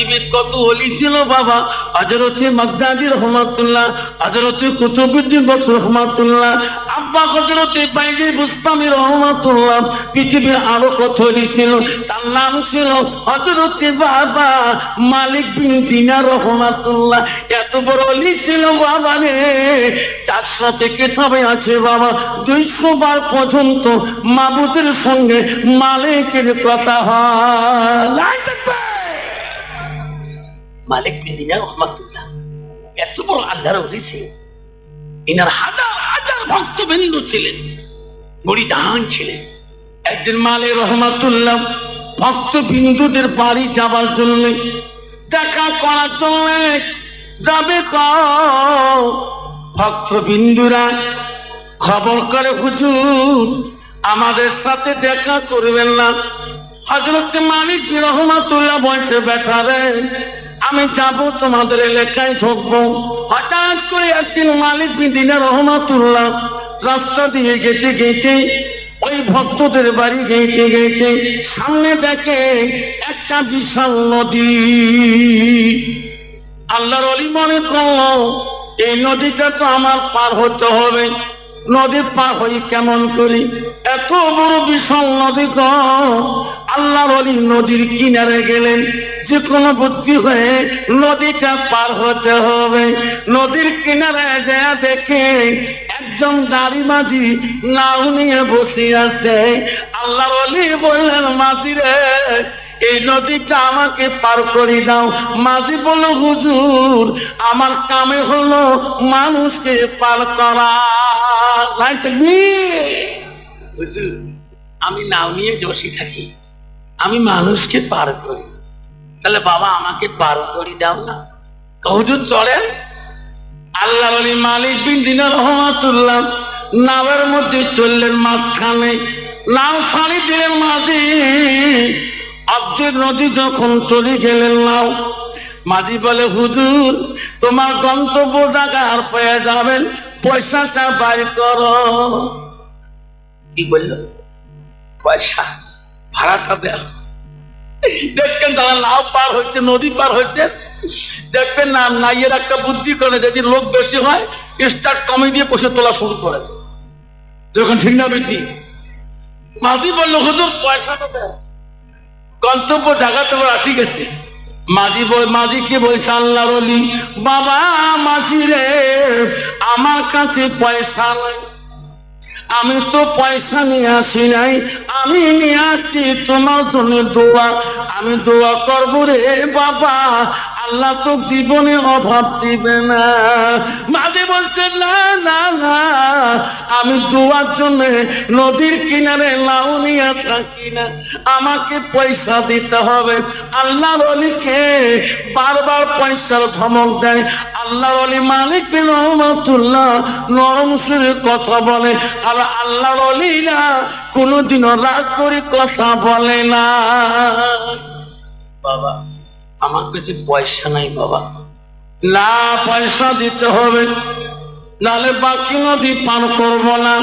পৃথিবীর কত অলি ছিল বাবা? হজরতে মগদাদি রহমাতুল্লাহ হজরতে কুতুবুদ্দিন বক্স রহমাতুল্লাহ, আব্বা হজরতে বাইজি বুস্তামি রহমাতুল্লাহ, পৃথিবীর আরও কত অলি ছিল? তার নাম ছিল হজরতে বাবা মালিক বিন দিনা রহমাতুল্লাহ। এত বড় অলি ছিল বাবা রে। তার সাথে কেতাবে আছে বাবা? দুইশো বার পর্যন্ত মাবুদের সঙ্গে মালিকের কথা হয়। মালিক বিন দিনার রহমাতুল্লাহ। এত বড় আল্লাহর ওলি ছিলেন। ইনার হাজার হাজার ভক্ত ভক্তবৃন্দ ছিলেন। মরিদান ছিলেন। একদিন মালে রহমাতুল্লাহ ভক্ত বিন্দুদের বাড়ি যাবার জন্য, দেখা করার জন্য যাবে ভক্ত বিন্দুরা খবর করে, হুজুর, আমাদের সাথে দেখা করবেন না। হজরত মালিক রহমাতুল্লাহ বলছে বেটারে আমি যাব, তোমাদের এলাকায় ঢুকবো। হঠাৎ করে একদিন মালিক বিদিনা রহমাতুল্লাহ রাস্তা দিয়ে গেতে গেতে ওই ভক্তদের বাড়ি গেতে গেতে সামনে দেখে একটা বিশাল নদী। আল্লাহর অলি মনে করল, এই নদীটা তো আমার পার হতে হবে। নদী পার হই কেমন করি? এত বড় বিশাল নদী আল্লাহর অলি নদীর কিনারে গেলেন। যে কোনো বুদ্ধি হয়ে নদীটা পার হতে হবে। নদীর কিনারে যা দেখে একজন দাড়ি মাঝি নাও নিয়ে বসে আছে। আল্লাহর অলি বললেন, মাঝি রে, এই নদীটা আমাকে পার করে দাও। মাঝি বলল, হুজুর, আমার কামে হলো মানুষকে পার করা। হুজুর, আমি নাও নিয়ে বসে থাকি। আমি মানুষকে পার করি। তাহলে বাবা আমাকে পার করে দাও না। হুজুর চলেন আল্লাহ আলী মালিক বিন দিনার রহমাতুল্লাহ নাওয়ের মধ্যে চললেন মাঝখানে। নাও ফাঁড়ি দিলেন মাঝি। অর্ধেক নদী যখন চলে গেলেন নাও। মাঝি বলে হুজুর তোমার গন্তব্য জায়গা আর পেয়ে যাবেন। পয়সাটা বাইর করো। কি বলল? পয়সা? ভাড়াটা দেওয়া দেখবেন তারা নাও পার হচ্ছে, নদী পার হচ্ছে। দেখবেন না, নাইয়ের একটা বুদ্ধি করে যদি লোক বেশি হয় স্টার্ট কমে দিয়ে বসে তোলা শুরু করে। যখন ঠিক না, বেঠি? মাঝি বলল, হুজুর পয়সাটা দেয় গন্তব্য জায়গাতে ওরা আসি গেছে। মাঝি বল, মাঝি কি বলছে অলি, বাবা, মাঝি রে, আমার কাছে পয়সা নাই। আমি তো পয়সা নিয়ে আসি নাই, আমি নিয়ে আসছি তোমার জন্য দোয়া। আমি দোয়া করব রে বাবা, আল্লাহ তো জীবনে অভাব দিবে না। মাঝে বলছে, না না না আমি দোয়ার জন্য নদীর কিনারে লাউ নিয়ে থাকি না। আমাকে পয়সা দিতে হবে। আল্লাহ অলিকে বারবার পয়সার ধমক দেয়। আল্লাহ অলি মালিক রহমতুল্লাহ নরম সুরে কথা বলে। আর আল্লাহ অলিরা কোনোদিনও রাগ করে কথা বলে না। বাবা, আমার কাছে পয়সা নাই বাবা। না পয়সা দিতে হবে। নালে বাকি নদী পান করব না।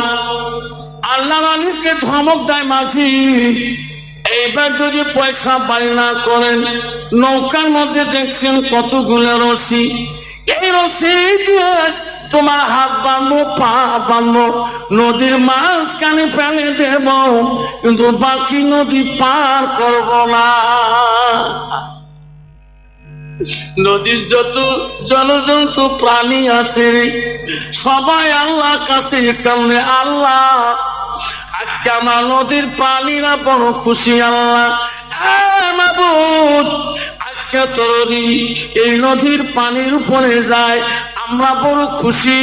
আল্লাহ আলীকে ধমক দেয় মাঝি। এইবার যদি পয়সা বাড়ি না করেন, নৌকার মধ্যে দেখছেন কতগুলো রশি। এই রশি দিয়ে তোমার হাত বাঁধবো, পা বাঁধবো, নদীর মাঝখানে ফেলে দেব, কিন্তু বাকি নদী পার করব না। নদীর যত জলজন্তু প্রাণী আছে সবাই আল্লাহ কাছে কারণে আল্লাহ। আজকে আমার নদীর প্রাণীরা বড় খুশি আল্লাহ। আজকে তোর নদী, এই নদীর পানির উপরে যায়, আমরা বড় খুশি।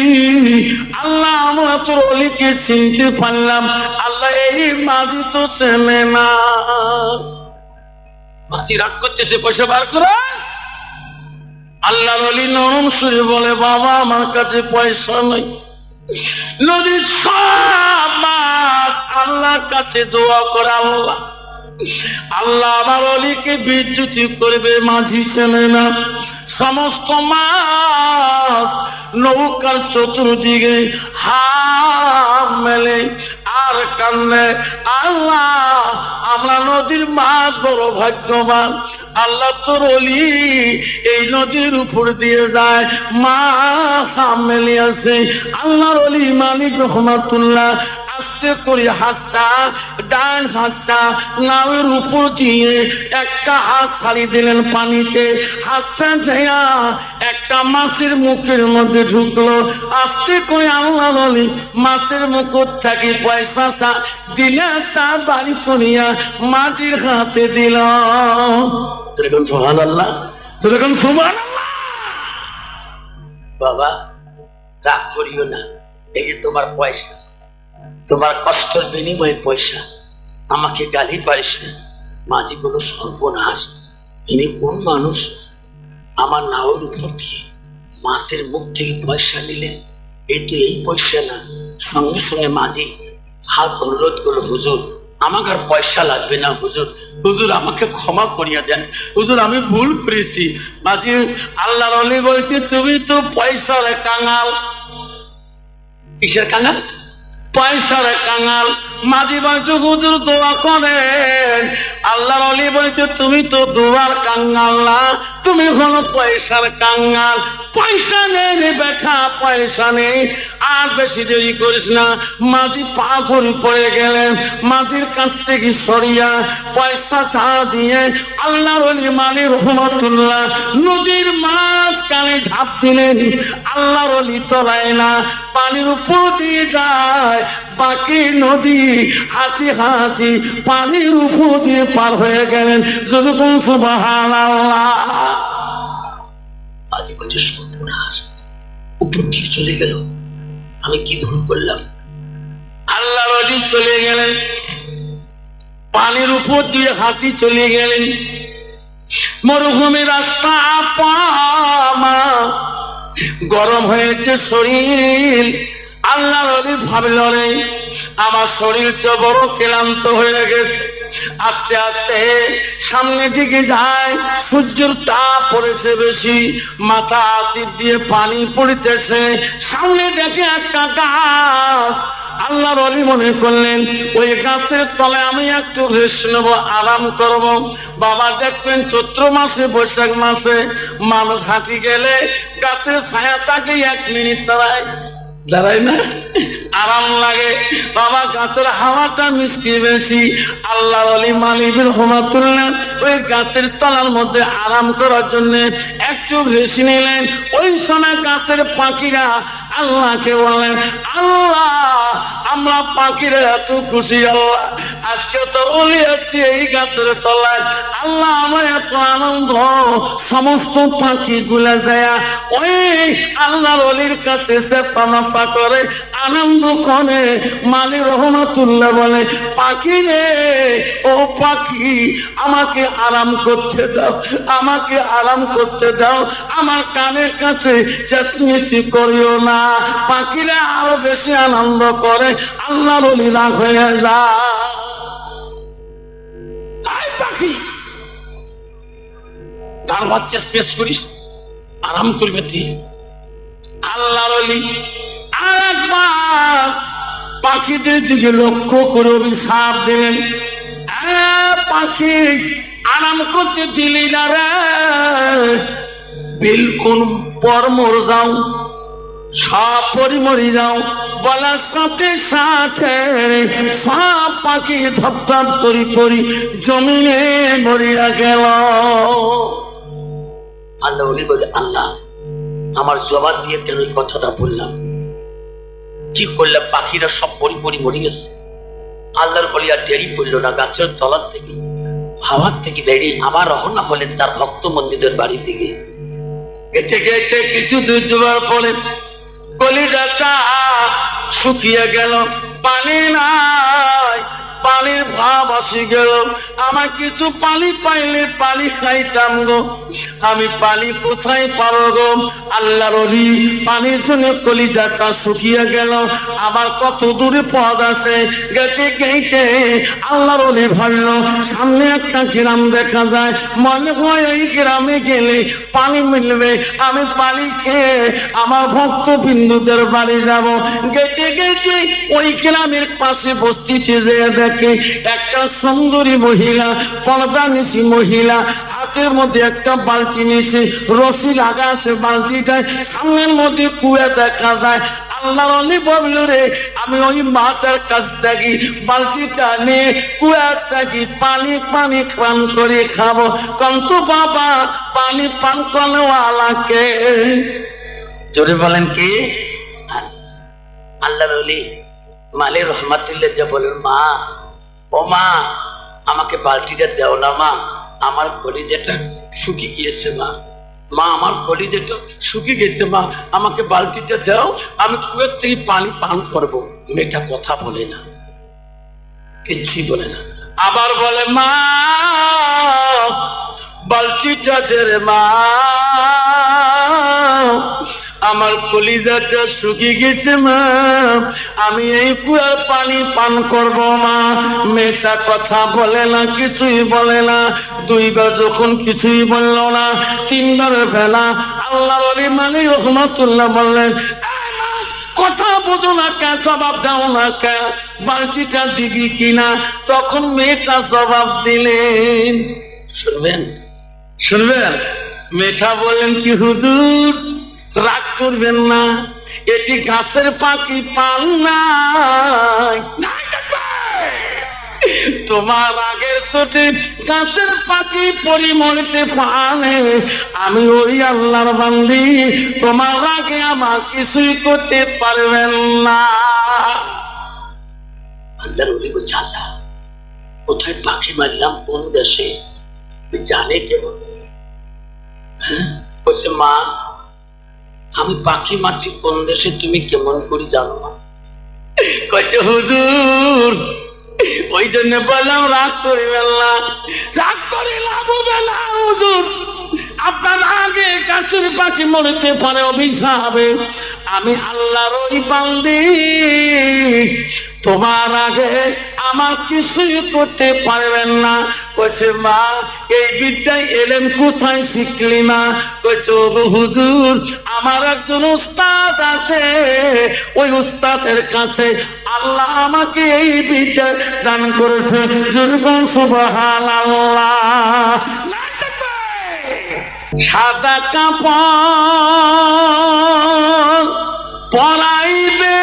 আল্লাহ, আমরা তোর অলিকে চিনতে পারলাম। আল্লাহ, এই মাঝি তো চেনে না। মাঝি রাগ করতেছে, পয়সা বার করে। আল্লাহ নলী নরম সুরে বলে, বাবা, আমার কাছে পয়সা নেই। নদীর সব মাছ আল্লাহর কাছে দোয়া করে, আল্লাহ আল্লাহ আমার অলিকে বিদ্যুতি করবে, মাঝি চেনে না। সমস্ত মাছ নৌকার চতুর্দিকে হাত মেলে, আর কান্নে আল্লাহ, আমরা নদীর মাছ বড় ভাগ্যবান। আল্লাহ তোর অলি এই নদীর উপর দিয়ে যায় মা সামনে আছে আল্লাহর অলি মালিক রহমাতুল্লাহ আস্তে করে হাতটা, ডান হাতটা নাওয়ের উপর দিয়ে একটা হাত ছাড়ি দিলেন পানিতে। হাতটা যাইয়া একটা মাছের মুখের মধ্যে ঢুকলো। আস্তে করে আল্লাহ বলি, মাছের মুখর থেকে পয়সাটা দিলে তার বাড়ি করিয়া মাটির হাতে দিল। যেরকম সোহান আল্লাহ যেরকম সোহান বাবা, রাগ করিও না। এই তোমার পয়সা। তোমার কষ্টের বিনিময়ে পয়সা আমাকে গালি পারিস না। মাঝি কোনো সর্বনাশ। ইনি কোন মানুষ? আমার নাওয়ের উপর দিয়ে মাসের মুখ থেকে পয়সা নিলেন এই তো এই পয়সা না। সঙ্গে সঙ্গে মাঝি হাত অনুরোধ করল, হুজুর, আমাকে আর পয়সা লাগবে না, হুজুর। হুজুর, আমাকে ক্ষমা করিয়া দেন। হুজুর, আমি ভুল করেছি। মাঝি আল্লাহ অলি বলছে, তুমি তো পয়সার কাঙাল। কিসের কাঙাল? পয়সার কাঙাল। মাঝি বাঁচু হুজুর দোয়া করেন। আল্লাহর অলি বলছে, তুমি তো দোয়ার কাঙ্গাল না। তুমি হলো পয়সার কাঙ্গাল। পয়সা নেই বেটা, পয়সা নেই। আর বেশি দেরি করিস না। মাঝি পা ধরে পড়ে গেলেন। মাঝির কাছ থেকে সরিয়া পয়সা চা দিয়ে আল্লাহ অলি মালি রহমতুল্লাহ নদীর মাছ কানে ঝাঁপ দিলেন। আল্লাহর অলি তলায় না, পানির উপর দিয়ে যায়। বাকি নদী হাতি হাতি পানির উপর দিয়ে পার হয়ে গেলেন। যেরকম সুবাহান মাঝি বলছে সর্বনাশ উপর দিয়ে চলে গেল। আমি কি ভুল করলাম? আল্লাহ রাজি চলে গেলেন। পানির উপর দিয়ে হাতি চলে গেলেন। মরুভূমি রাস্তা আপা গরম হয়েছে শরীর। আল্লাহর অলি ভাবল রে আমার শরীরটা বড় ক্লান্ত হয়ে গেছে। আস্তে আস্তে সামনের দিকে যায়, সূর্যের তাপ পড়েছে বেশি, মাথা চিপ দিয়ে পানি পড়িতেছে। সামনে দেখে একটা গাছ। আল্লাহর অলি মনে করলেন, ওই গাছের তলায় আমি একটু রেস্ট নেব, আরাম করব। বাবা দেখবেন চৈত্র মাসে, বৈশাখ মাসে মানুষ হাঁটি গেলে গাছের ছায়া তাকে এক মিনিট দাঁড়ায়। দাঁড়ায় না আরাম লাগে। বাবা, গাছের হাওয়াটা মিষ্টি বেশি। আল্লাহ আলী মালিবের তুললেন, ওই গাছের তলার মধ্যে আরাম করার জন্য একটু বেশি নিলেন। ওই সময় গাছের পাখিরা আল্লাহকে বলেন আল্লাহ, আমরা পাখিরা এত খুশি, আল্লাহ। আজকে তো অলি আছি এই গাছের তলায়, আল্লাহ আমার এত আনন্দ। সমস্ত পাখি গুলা যায়, ওই আল্লাহর অলির কাছে চেষ্টা করে আনন্দ করে মালি রহমাতুল্লাহ বলে, পাখি রে, ও পাখি, আমাকে আরাম করতে দাও, আমাকে আরাম করতে দাও, আমার কানের কাছে চেঁচমেচি করিও না। পাখিরা আরও বেশি আনন্দ করে আল্লাহ বলি রাগ হয়ে যা। পাখি গান বাচ্চা স্পেস করিস, আরাম করবে তুই। আল্লাহ বলি আর পাখিদের দিকে লক্ষ্য করে অভিশাপ দিলেন। পাখি আরাম করতে দিলি না রে। বিলকুল পর মর যাও সব পরি মরি যাও, বলার সাথে সাথে সব পাখি ধপধপ করি পরি জমিনে মরিয়া গেল। আল্লাহ উনি বলে, আল্লাহ, আমার জবাব দিয়ে কেন এই কথাটা বললাম? কি করলাম পাখিরা সব পরি পরি মরে গেছে? আল্লাহর বলি, আর দেরি করল না, গাছের তলার থেকে, হাওয়ার থেকে দেরি আবার রহনা হলেন তার ভক্ত মন্দিরের বাড়ি থেকে গেতে গেতে কিছু দূর যাওয়ার পরে কলিজাটা শুকিয়ে গেল, পানি নাই। পানির ভাব আসি গেল। আমার কিছু পানি পাইলে পানি খাইতাম গো। আমি পানি কোথায় পাবো গো? আল্লাহ রলি পানির জন্য কলিজাটা শুকিয়ে গেল। আবার কত দূরে পথ আছে? গেটে গেটে আল্লাহ রলি ভাবলো, সামনে একটা গ্রাম দেখা যায়। মনে হয় এই গ্রামে গেলে পানি মিলবে। আমি পানি খেয়ে আমার ভক্ত বিন্দুদের বাড়ি যাব। গেটে গেটে ওই গ্রামের পাশে বস্তিতে যে দেখে একটা সুন্দরী মহিলা, পর্দা নিশি মহিলা, হাতের মধ্যে একটা বালতি নিশে রশি লাগা আছে, বালতিটায় সামনের মধ্যে কুয়া দেখা যায়। আল্লাহ অলি বলল, রে, আমি ওই মাতার কাছ থেকে বালতিটা নিয়ে কুয়ার থেকে পানি পানি পান করে খাব। কিন্তু বাবা, পানি পান করনেওয়ালাকে। জোরে বলেন কি? আল্লাহ রলি মালে রহমাতুল্লাহ যা বলেন, মা ও মা, আমাকে বালতিটা দেও না মা, আমার কলিজাটা শুকিয়ে গিয়েছে মা। মা, আমার কলিজাটা শুকিয়ে গেছে মা, আমাকে বালতিটা দাও, আমি কুয়ের থেকে পানি পান করব। মেয়েটা কথা বলে না কিচ্ছুই বলে না। আবার বলে, মা, বালতিটা দে রে মা। আমার কলিজাটা শুকিয়ে গেছে, মা। আমি এই কুয়ার পানি পান করব, মা। মেয়েটা কথা বলে না, কিছুই বলে না। দুইবার যখন কিছুই বলল না, তিনবার বেলা আল্লাহ আলী মানে রহমতুল্লাহ বললেন কথা বোঝো না কে, জবাব দাও না কে? বালতিটা দিবি কিনা তখন মেয়েটা জবাব দিলেন। শুনবেন? শুনবেন? মেয়েটা বলেন কি, হুজুর রাগ করবেন না এটি গাছের পাখি নাই। নাই তোমার আগের চোটে গাছের পাখি পরিমরিতে পানে আমি ওই আল্লাহর বান্দি তোমার আগে আমার কিছুই করতে পারবেন না। আল্লাহর অলি গো চাচা কোথায় পাখি মারলাম কোন দেশে? জানে কেমন হ্যাঁ? বলছে মা আমি পাখি মাছি কোন দেশে তুমি কেমন করি জানো না? কইছে, হুজুর ওই জন্য বললাম রাত করিবেন বেলা রাত করে লাভ বেলা, হুজুর। আপনার আগে কাছের পাখি মরতে পারে অভিশাপে। আমি আল্লাহর ওই বান্দি। তোমার আগে আমার কিছুই করতে পারবেন না। কইছে, মা, এই বিদ্যায় এলেন কোথায় শিখলি না? কইছে "ও হুজুর, আমার একজন উস্তাদ আছে। ওই উস্তাদের কাছে আল্লাহ আমাকে এই বিদ্যা দান করেছে। জুরবান সুবহান আল্লাহ সাদা কাপড় পরাইবে।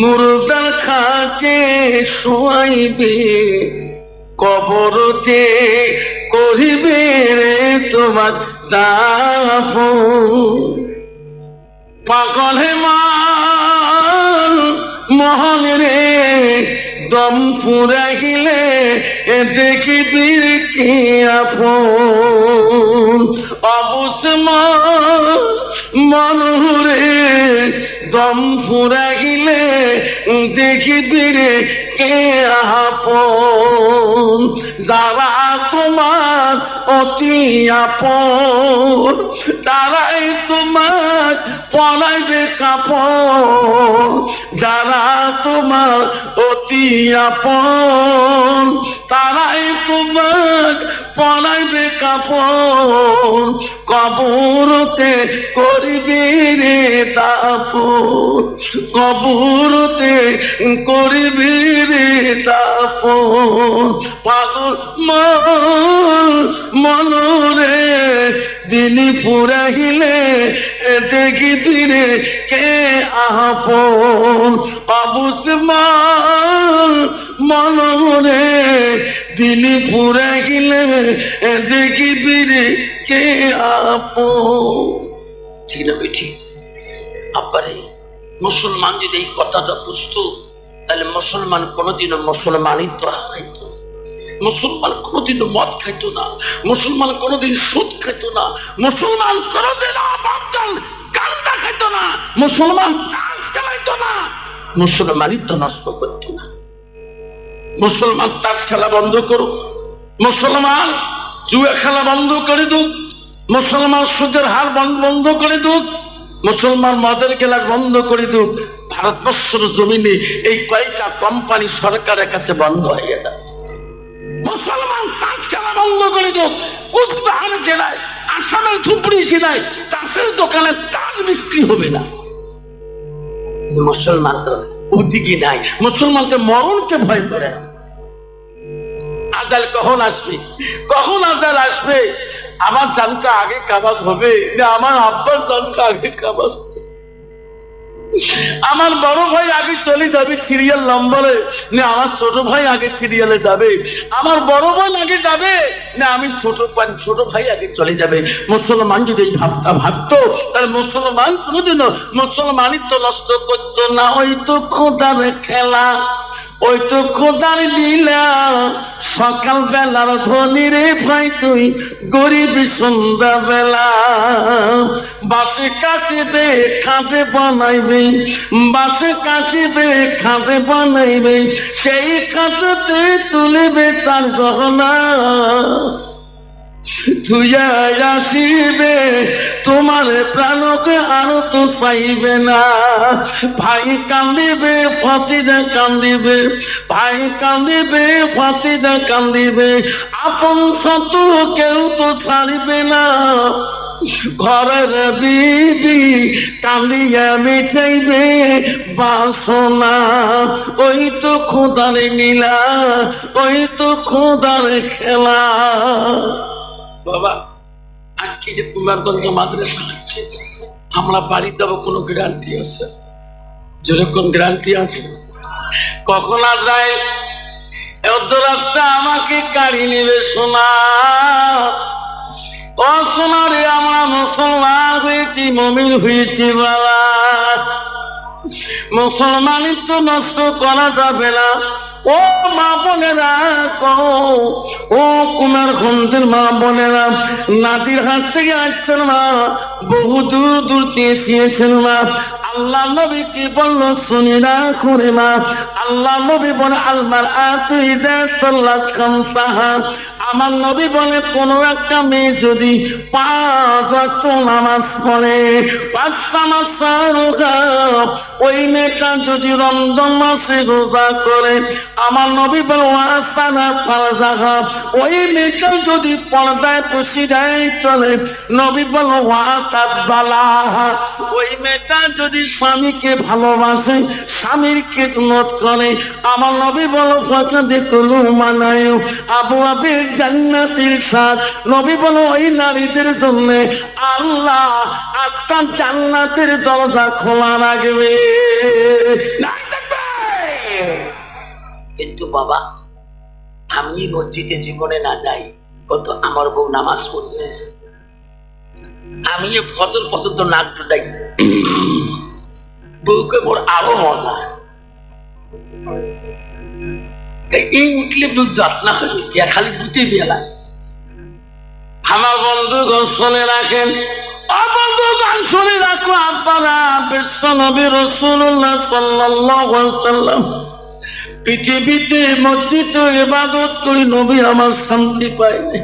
মুর্দার খাকে শোয়াইবে কবরতে করিবে রে তোমার দাফ পাগলে মান মহল রে দম ফুরাইলে এ দেখি কি আপন। অবুস মনহুরে দম ফুরাইলে দেখিবি রে কে আপন, যারা তোমার অতি আপন, তারাই তোমার পলাইবে কাপড় যারা তোমার অতি আপন, তারাই তোমার পলাইবে কাপড় কবরতে করিবে রে তাপন, কবরতে করিবে পাগল মন মনরে দিন পুরাহিলে দেখিবি রে কে আপন? অবুসমান মনরে দিন পুরাহিলে দেখিবি রে কে আপন? ঠিক না ঠিক আব্বারে, মুসলমান যদি এই কথাটা বুঝতো তাহলে মুসলমান কোনোদিনও মুসলমানই তো মুসলমান কোনোদিনও মদ খাইত না। মুসলমান কোনোদিন সুদ খাইত না। মুসলমান কোনোদিন আবাদন গান্দা খাইতো না। মুসলমান চালাইতো না। মুসলমানিত্ব নষ্ট করতো না। মুসলমান তাস খেলা বন্ধ করুক। মুসলমান জুয়া খেলা বন্ধ করে দুক। মুসলমান সুদের হার বন- বন্ধ করে দুক। মুসলমান মদের গেলা বন্ধ করে দুক। ভারতবর্ষের জমিনে এই কয়েকটা কোম্পানি সরকারের কাছে বন্ধ হয়ে যাবে মুসলমান তাস খেলা বন্ধ করে দুক কুচবিহার জেলায়, আসামের ধুবড়ি জেলায় তাসের দোকানে তাস বিক্রি হবে না। মুসলমান তো ওদিকে নাই। মুসলমান মুসলমানকে মরণকে ভয় করে। না। আজাল কখন আসবে? কখন আজাল আসবে? আমার জানটা আগে কাবাজ হবে না, আমার আব্বার জানটা আগে কাবাজ হবে। আমার বড় ভাই আগে চলে যাবে সিরিয়াল নম্বরে না, আমার ছোট ভাই আগে সিরিয়ালে যাবে। আমার বড় বোন আগে যাবে। না, আমি ছোট ছোট ভাই আগে চলে যাবে। মুসলমান যদি ভাবটা ভাবতো, তাহলে মুসলমান কোনোদিনও মুসলমানিত্ব নষ্ট করতো না। ওই তো খোদার খেলা, ওই তো খোদার লীলা। সকাল বেলার ধনী রে ভাই, তুই গরিব সন্ধ্যা বেলা বাসে কাটিবে খাটে বানাইবে বাসে কাটিবে খাটে বানাইবে, সেই খাটতে তুলিবে তার গহনা। তুইয়া আসিবে, তোমার প্রাণকে আরও তো চাইবে না। ভাই কান্দিবে ফতিজা কান্দিবে, ভাই কান্দিবে ফতিজা কান্দিবে, আপন শত কেউ তো ছাড়িবে না। ঘরের বিবি কান্দিয়া মিঠাইবে বাসনা। ওই তো খোদার নীলা ওই তো খোদার খেলা। বাবা আজকে যে কুমারগঞ্জ মাদ্রাসা হচ্ছে আমরা বাড়ি যাব কোনো গ্যারান্টি আছে? যেরকম গ্যারান্টি আছে। কখন আর যায় অর্ধ রাস্তা আমাকে কাড়ি নেবে শোনা ও সোনারে, আমরা মুসলমান হয়েছি, মমিন হয়েছি বাবা। মুসলমানিত্ব নষ্ট করা যাবে না। ও মা বোনেরা, কো, ও কুমার গঞ্জের মা বোনেরা নাতির হাত থেকে আসছেন মা, বহু দূর দূর এসিয়েছেন মা। আল্লাহ নবী কি বলল, শুনি না করে মা। আল্লাহ নবী বলে, আলমার আতুই দে সাল্লাত খামসাহা। আমার নবী বলে, কোন একটা মেয়ে যদি পাঁচ ওয়াক্ত নামাজ পড়ে, পাঁচ নামাজ ওই মেয়েটা যদি রমজান মাসে রোজা করে, আমার নবী বলে ওই মেয়েটা যদি পর্দায় পুষি যায় চলে, নবী বলে ওয়াসাদ ওই মেয়েটা যদি স্বামীকে ভালোবাসে স্বামীর খেদমত করে, আমার নবী বলো ফাঁকা দেখল মানায়, আবু আবির জান্নাতের সাথ নবী বলো, ওই নারীদের জন্য আল্লাহ আত্মার জান্নাতের দরজা খোলা রাখবে কিন্তু বাবা, আমি মসজিদে জীবনে না যাই, কত আমার বউ নামাজ পড়বে। আমি ফজর পর্যন্ত নাক ডাই বউকে মোর আরও মজা। এই উঠলে যাতনা হবে ইয়া খালি দুটি বেলা। আমার বন্ধু শুনে রাখেন শুনে রাখো আপনারা বিশ্ব নবী রসুল্লাহ পৃথিবীতে মসজিদ ইবাদত করি নবী আমার শান্তি পায়নি।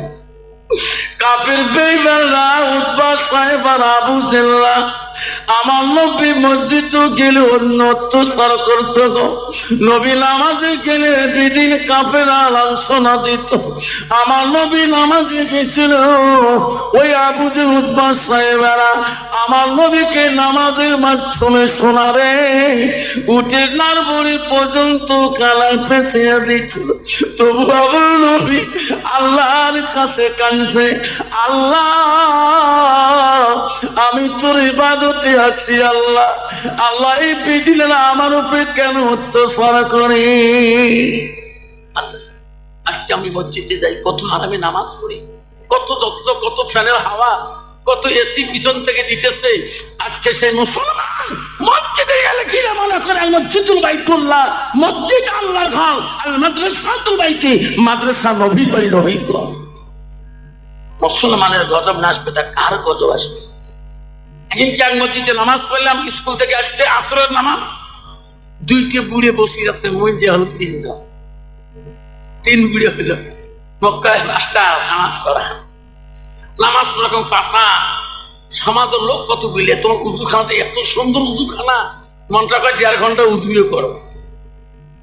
কাপের উদ্বাস সাহেব আর আবু জেল্লা আমার নবী মসজিদ গেলে অন্য অত্যাচার করতো নবী নামাজে গেলে দিদিন কাপের লাঞ্ছনা দিত। আমার নবী নামাজে গেছিল ওই আবু উদ্বাস সাহেবেরা। আমার নবীকে নামাজের মাধ্যমে শোনারে উঠে নারবরি পর্যন্ত কালা পেঁচিয়ে দিচ্ছিল তবু আমার নবী আল্লাহর কাছে কানছে আল্লাহ, আমি তোর ইবাদতে আছি আল্লাহ। আল্লাহ এই বিদিলেরা আমার উপরে কেন অত্যাচার করে? আজকে আমি মসজিদে যাই, কত হারামে নামাজ পড়ি, কত যত্ন, কত ফ্যানের হাওয়া, কত এসি পিছন থেকে দিতেছে। আজকে সেই মুসলমান মসজিদে গেলে মনে করে? মসজিদ আল্লাহর ঘর মাদ্রাসাতুল মাদ্রাসা নবীর ঘর মুসলমানের গজব না আসবে তা কার গজব আসবে? এক মসজিদে নামাজ পড়লাম, স্কুল থেকে আসতে আসরের নামাজ। দুইটি বুড়ে বসে আছে মঞ্জে হল তিনজন। তিন বুড়ে হইল মক্কায় মাস্টার নামাজ পড়া। নামাজ পড়া কোন চাষা। সমাজের লোক কত বুঝলে? তোমার উজুখানাটা এত সুন্দর উজুখানা। মনটা করে দেড় ঘণ্টা উজুয়ে করো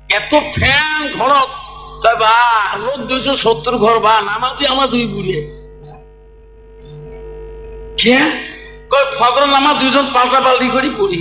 এত ফ্যান ঘর তাই বা লোক দুইশো সত্তর ঘর বা নামাজি আমার দুই বুড়ে। কে? ফজর নামা দুজন পাল্টা পাল্টি করি? পড়ি